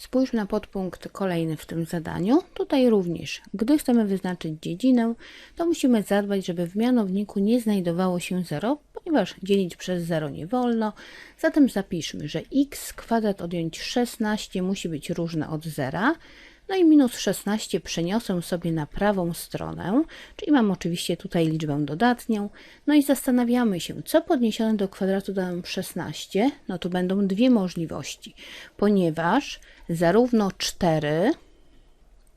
Spójrz na podpunkt kolejny w tym zadaniu. Tutaj również, gdy chcemy wyznaczyć dziedzinę, to musimy zadbać, żeby w mianowniku nie znajdowało się 0, ponieważ dzielić przez 0 nie wolno. Zatem zapiszmy, że x kwadrat odjąć 16 musi być różne od 0. No i minus 16 przeniosę sobie na prawą stronę, czyli mam oczywiście tutaj liczbę dodatnią. No i zastanawiamy się, co podniesione do kwadratu da nam 16. No to będą dwie możliwości, ponieważ zarówno 4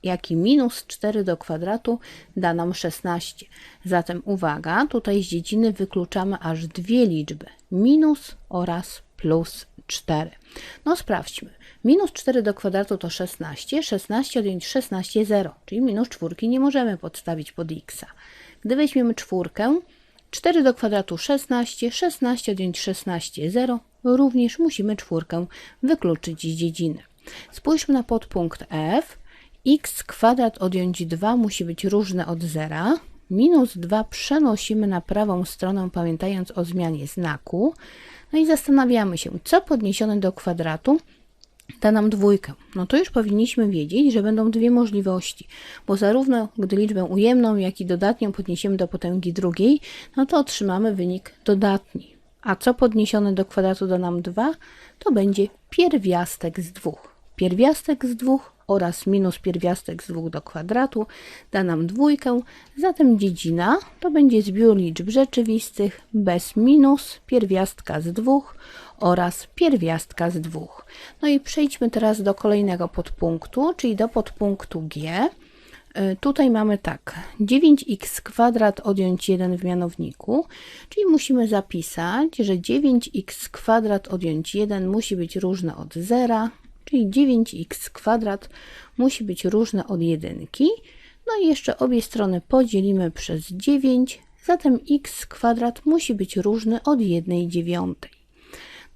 jak i minus 4 do kwadratu da nam 16. Zatem uwaga, tutaj z dziedziny wykluczamy aż dwie liczby, minus oraz plus 4. No sprawdźmy. Minus 4 do kwadratu to 16, 16 odjąć 16 0, czyli minus czwórki nie możemy podstawić pod x. Gdy weźmiemy czwórkę, 4 do kwadratu 16, 16 odjąć 16 0, również musimy czwórkę wykluczyć z dziedziny. Spójrzmy na podpunkt f. x kwadrat odjąć 2 musi być różne od 0. Minus 2 przenosimy na prawą stronę, pamiętając o zmianie znaku. No i zastanawiamy się, co podniesione do kwadratu da nam dwójkę. No to już powinniśmy wiedzieć, że będą dwie możliwości, bo zarówno gdy liczbę ujemną, jak i dodatnią podniesiemy do potęgi drugiej, no to otrzymamy wynik dodatni. A co podniesione do kwadratu da nam 2, to będzie pierwiastek z dwóch. Pierwiastek z dwóch oraz minus pierwiastek z 2 do kwadratu da nam dwójkę, zatem dziedzina to będzie zbiór liczb rzeczywistych bez minus pierwiastka z 2 oraz pierwiastka z 2. No i przejdźmy teraz do kolejnego podpunktu, czyli do podpunktu G. Y, Tutaj mamy tak, 9x kwadrat odjąć 1 w mianowniku, czyli musimy zapisać, że 9x kwadrat odjąć 1 musi być różne od 0, czyli 9x kwadrat musi być różne od jedynki. No i jeszcze obie strony podzielimy przez 9, zatem x kwadrat musi być różny od 1 dziewiątej.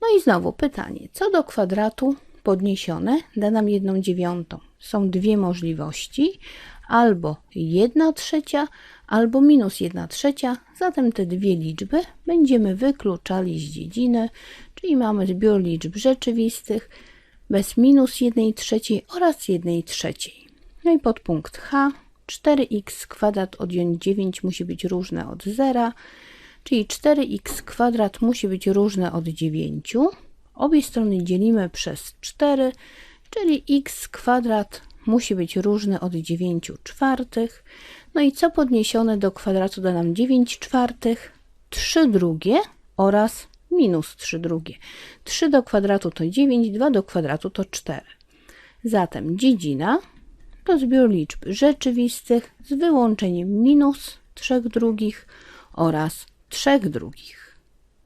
No i znowu pytanie, co do kwadratu podniesione da nam 1 dziewiątą? Są dwie możliwości, albo 1 trzecia, albo minus 1 trzecia, zatem te dwie liczby będziemy wykluczali z dziedziny, czyli mamy zbiór liczb rzeczywistych, bez minus 1 trzeciej oraz 1 trzeciej. No i podpunkt H, 4x kwadrat odjąć 9 musi być różne od 0, czyli 4x kwadrat musi być różne od 9. Obie strony dzielimy przez 4, czyli x kwadrat musi być różne od 9 czwartych. No i co podniesione do kwadratu da nam 9 czwartych? 3 drugie oraz minus 3 drugie. 3 do kwadratu to 9, 2 do kwadratu to 4. Zatem dziedzina to zbiór liczb rzeczywistych z wyłączeniem minus 3 drugich oraz 3 drugich.